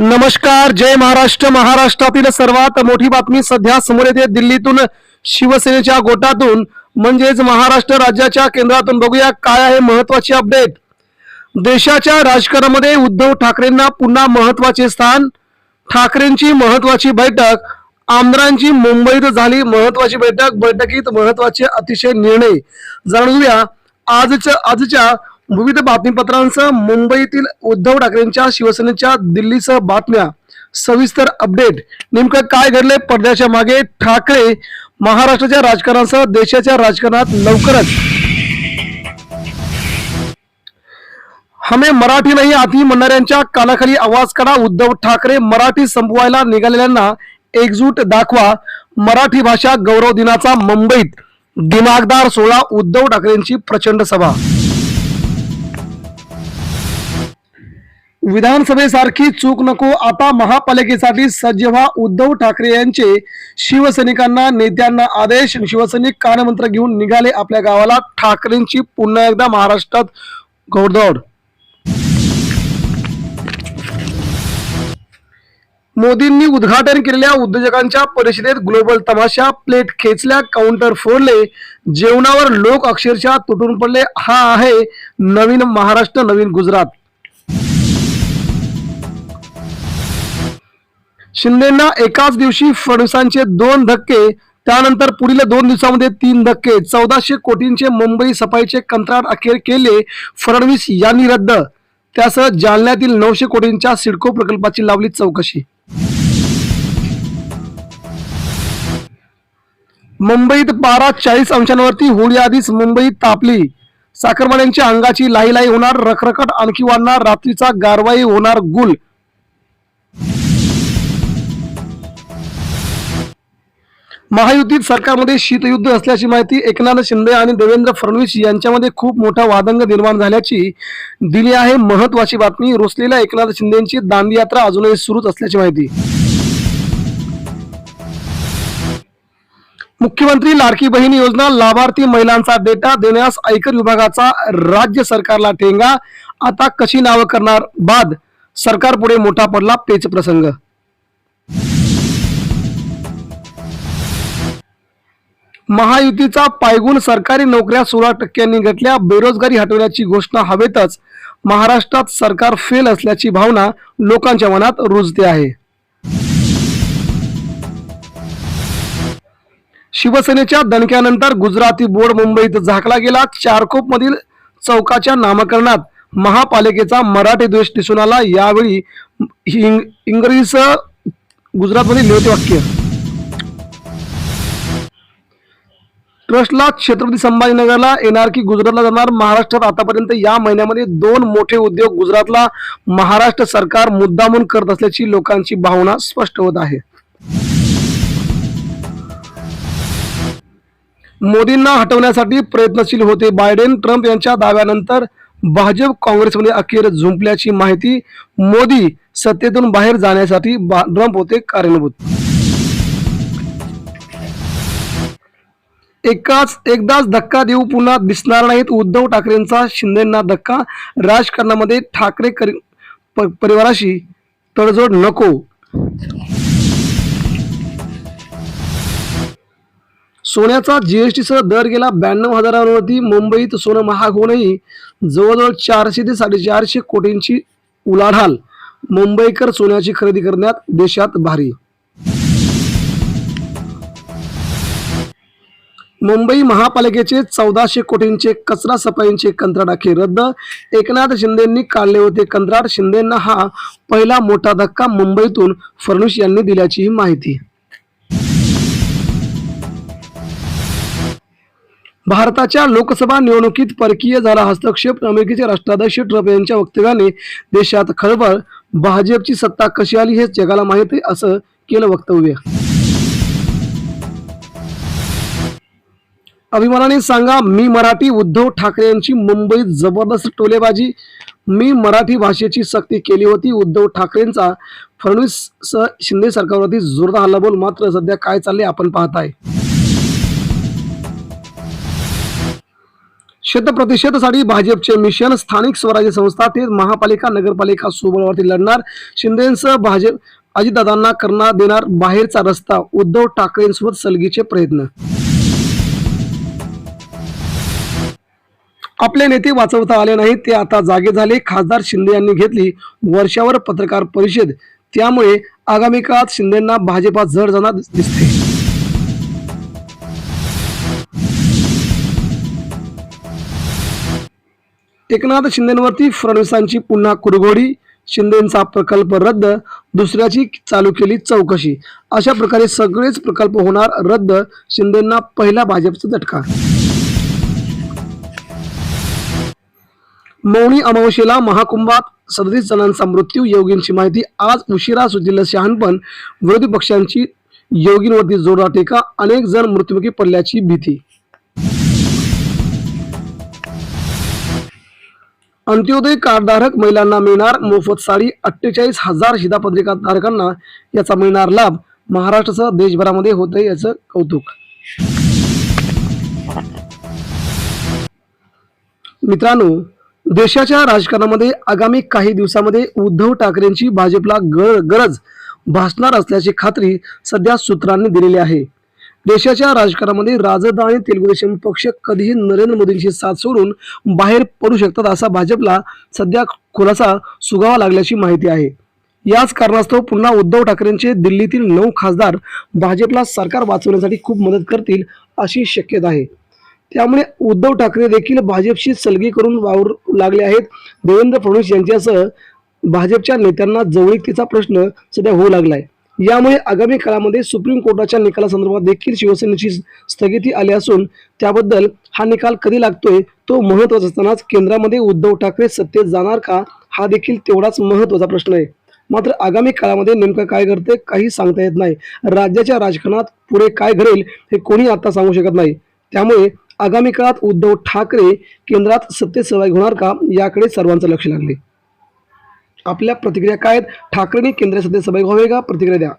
नमस्कार जय महाराष्ट्र. महाराष्ट्रातील सर्वात मोठी बातमी सध्या समोर येते दिल्लीतून शिवसेनेच्या गोटातून. म्हणजेच महाराष्ट्र राज्याच्या केंद्रातून बघूया काय आहे महत्वाची अपडेट देशाच्या राजकारणामध्ये उद्धव ठाकरेंना पुन्हा महत्त्वाचे स्थान. ठाकरेंची महत्वाची बैठक आमदारांची मुंबईत झाली महत्वाची बैठक बैठकीत महत्त्वाचे अतिशय निर्णय. जाणून घेऊया आजच्या आजच्या विविध बातमीपत्रांसह मुंबईतील उद्धव ठाकरेंच्या शिवसेनेच्या दिल्लीसह बातम्या. सविस्तर अपडेट. नेमकं काय घडले पडद्याच्या मागे ठाकरे महाराष्ट्राच्या राजकारणासह देशाच्या राजकारणात लवकरच. हमे मराठी नाही आधी म्हणणाऱ्यांच्या कानाखाली आवाज काढा. उद्धव ठाकरे मराठी संपवायला निघालेल्यांना एकजूट दाखवा. मराठी भाषा गौरव दिनाचा मुंबईत. दिमागदार सोहळा उद्धव ठाकरेंची प्रचंड सभा. विधानसभेसारखी चूक नको. आता महापालिकेसाठी सज्ज व्हा उद्धव ठाकरे यांचे शिवसैनिकांना नेत्यांना आदेश. शिवसैनिक कानमंत्र घेऊन निघाले आपल्या गावाला. ठाकरेंची पुन्हा एकदा महाराष्ट्रात घोडदौड. मोदींनी उद्घाटन केलेल्या उद्योजकांच्या परिषदेत ग्लोबल तमाशा प्लेट खेचल्या काउंटर फोडले. जेवणावर लोक अक्षरशः तुटून पडले. हा आहे नवीन महाराष्ट्र नवीन गुजरात. शिंदेना एकाच दिवशी फडणवीसांचे दोन धक्के त्यानंतर पुढील दोन दिवसामध्ये तीन धक्के. चौदाशे कोटींचे मुंबई सफाईचे कंत्राट अखेर केले फडणवीस यांनी रद्द. त्यासह जालन्यातील नऊशे कोटींच्या सिडको प्रकल्पाची लावली चौकशी. मुंबईत पारा चाळीस अंशांवरती होळी आधीच मुंबईत तापली. साखरवाड्यांच्या अंगाची लाही लाही होणार रखरखट आणखी वाढणार रात्रीचा गारवाई होणार गुल. महायुतीत सरकारमध्ये शीतयुद्ध असल्याची माहिती एकनाथ शिंदे आणि देवेंद्र फडणवीस यांच्यामध्ये खूप मोठा वादंग निर्माण झाल्याची दिली आहे. महत्वाची बातमी रोसलेल्या एकनाथ शिंदेची दांडी यात्रा अजूनही सुरूच असल्याची माहिती. मुख्यमंत्री लाडकी बहीण योजना लाभार्थी महिलांचा डेटा देण्यास आयकर विभागाचा राज्य सरकारला ठेंगा. आता कशी नावं करणार? बाद. सरकार पुढे मोठा पडला पेच प्रसंग. महायुतीचा पायगुण सरकारी नोकऱ्या सोळा टक्क्यांनी घटल्या बेरोजगारी हटवण्याची घोषणा हवेतच. महाराष्ट्रात सरकार फेल असल्याची भावना लोकांच्या मनात रुजते आहे. शिवसेनेच्या दणक्यानंतर गुजराती बोर्ड मुंबईत झाकला गेला. चारकोप मधील चौकाच्या नामकरणात महापालिकेचा मराठी द्वेष दिसून आला. यावेळी इंग- इंग्रजीसह गुजरातमधील लिहिते वाक्य ट्रस्टला छत्रपती संभाजीनगरला येणार की गुजरातला जाणार महाराष्ट्रात आतापर्यंत या महिन्यामध्ये दोन मोठे उद्योग गुजरातला महाराष्ट्र सरकार मुद्दामून करत असल्याची लोकांची भावना स्पष्ट होत आहे. मोदींना हटवण्यासाठी प्रयत्नशील होते बायडेन ट्रम्प यांच्या दाव्यानंतर भाजप काँग्रेसमध्ये अखेर झुंपल्याची माहिती मोदी सत्तेतून बाहेर जाण्यासाठी बा- ट्रम्प होते कारणीभूत एकाच एकदाच धक्का देऊ पुन्हा दिसणार नाहीत. उद्धव ठाकरेंचा शिंदेना धक्का. राजकारणामध्ये ठाकरे करी- प- परिवाराशी तडजोड नको. सोन्याचा जीएसटीसह दर गेला ब्याण्णव हजारांवरती. मुंबईत सोनं महाग होऊनही जवळजवळ चारशे ते साडेचारशे कोटींची उलाढाल. मुंबईकर सोन्याची खरेदी करण्यात देशात भारी मुंबई महापालिकेचे चौदाशे कोटींचे कचरा सफाईंचे कंत्राट अखेर रद्द. एकनाथ शिंदेंनी काढले होते कंत्राट. शिंदेंना हा पहिला मोठा धक्का मुंबईतून फडणवीस यांनी दिल्याची माहिती. भारताच्या लोकसभा निवडणुकीत परकीय झाला हस्तक्षेप. अमेरिकेचे राष्ट्राध्यक्ष ट्रम्प यांच्या वक्तव्याने देशात खळबळ. भाजपची सत्ता कशी आली हे जगाला माहिती आहे असं केलं वक्तव्य. अभिमानाने सांगा मी मराठी उद्धव ठाकरे यांची मुंबईत जबरदस्त टोलेबाजी मी मराठी भाषेची सक्ती केली होती. उद्धव ठाकरेंचा फडणवीस सह शिंदे सरकारवरती जोरदार हल्लाबोल मात्र सध्या काय चालले आपण पाहताय. शतप्रतिशतसाठी भाजपचे मिशन स्थानिक स्वराज्य संस्था ते महापालिका नगरपालिका सोबळावरती लढणार. शिंदेसह भाजप अजितदादांना करणार देणार बाहेरचा रस्ता उद्धव ठाकरेंसोबत सलगीचे प्रयत्न आपले नेते वाचवता आले नाहीत ते आता जागे झाले. खासदार शिंदे यांनी घेतली वर्षावर पत्रकार परिषद. त्यामुळे आगामी काळात शिंदेंना भाजपात जड जाणार दिसते. एकनाथ शिंदेवरती फडणवीसांची पुन्हा कुरघोडी शिंदेचा प्रकल्प रद्द दुसऱ्याची चालू केली चौकशी. अशा प्रकारे सगळेच प्रकल्प होणार रद्द शिंदेंना पहिला भाजपचा झटका. मौनी अमावशेला महाकुंभात सदतीस जणांचा मृत्यू योगींची माहिती. आज उशिरा सुचलेलं शहाणपण विरोधी पक्षांची योगींवरती जोरदार टीका अनेक जण मृत्युमुखी पडल्याची भीती. अंत्योदय कार्डधारक महिलांना मिळणार मोफत साडी अठ्ठेचाळीस हजार शिधापत्रिका धारकांना याचा मिळणार लाभ महाराष्ट्रासह देशभरामध्ये होते याचं कौतुक. मित्रांनो देशाच्या राजकारणामध्ये आगामी काही दिवसामध्ये उद्धव ठाकरेंची भाजपला गर गरज भासणार असल्याची खात्री सध्या सूत्रांनी दिलेली आहे. देशाच्या राजकारणामध्ये राजद आणि तेलुगु देशम पक्ष कधीही नरेंद्र मोदींची साथ सोडून बाहेर पडू शकतात असा भाजपला सध्या खुलासा सुगावा लागल्याची माहिती आहे. याच कारणास्तव पुन्हा उद्धव ठाकरेंचे दिल्लीतील नऊ खासदार भाजपला सरकार वाचवण्यासाठी खूप मदत करतील अशी शक्यता आहे. त्यामुळे उद्धव ठाकरे देखील भाजपशी सलगी करून वावर लागले आहेत. देवेंद्र फडणवीस यांच्यासह भाजपच्या नेत्यांना जवळीकतेचा प्रश्न सध्या होऊ लागलाय. यामुळे आगामी काळामध्ये सुप्रीम कोर्टाच्या निकालासंदर्भात देखील शिवसेनेची स्थगिती आली असून त्याबद्दल हा निकाल कधी लागतोय तो महत्त्वाचा असतानाच केंद्रामध्ये उद्धव ठाकरे सत्तेत जाणार का हा देखील तेवढाच महत्त्वाचा प्रश्न आहे. मात्र आगामी काळामध्ये नेमकं काय घडते काही सांगता येत नाही. राज्याच्या राजकारणात पुढे काय घडेल हे कोणी आता सांगू शकत नाही. त्यामुळे आगामी काळात उद्धव ठाकरे केंद्रात सत्तेत सहभागी होणार का? याकडे सर्वांचं लक्ष लागले. आपल्या प्रतिक्रिया काय आहेत? ठाकरेंनी केंद्रीय सत्तेत सहभागी व्हावे का? प्रतिक्रिया द्या.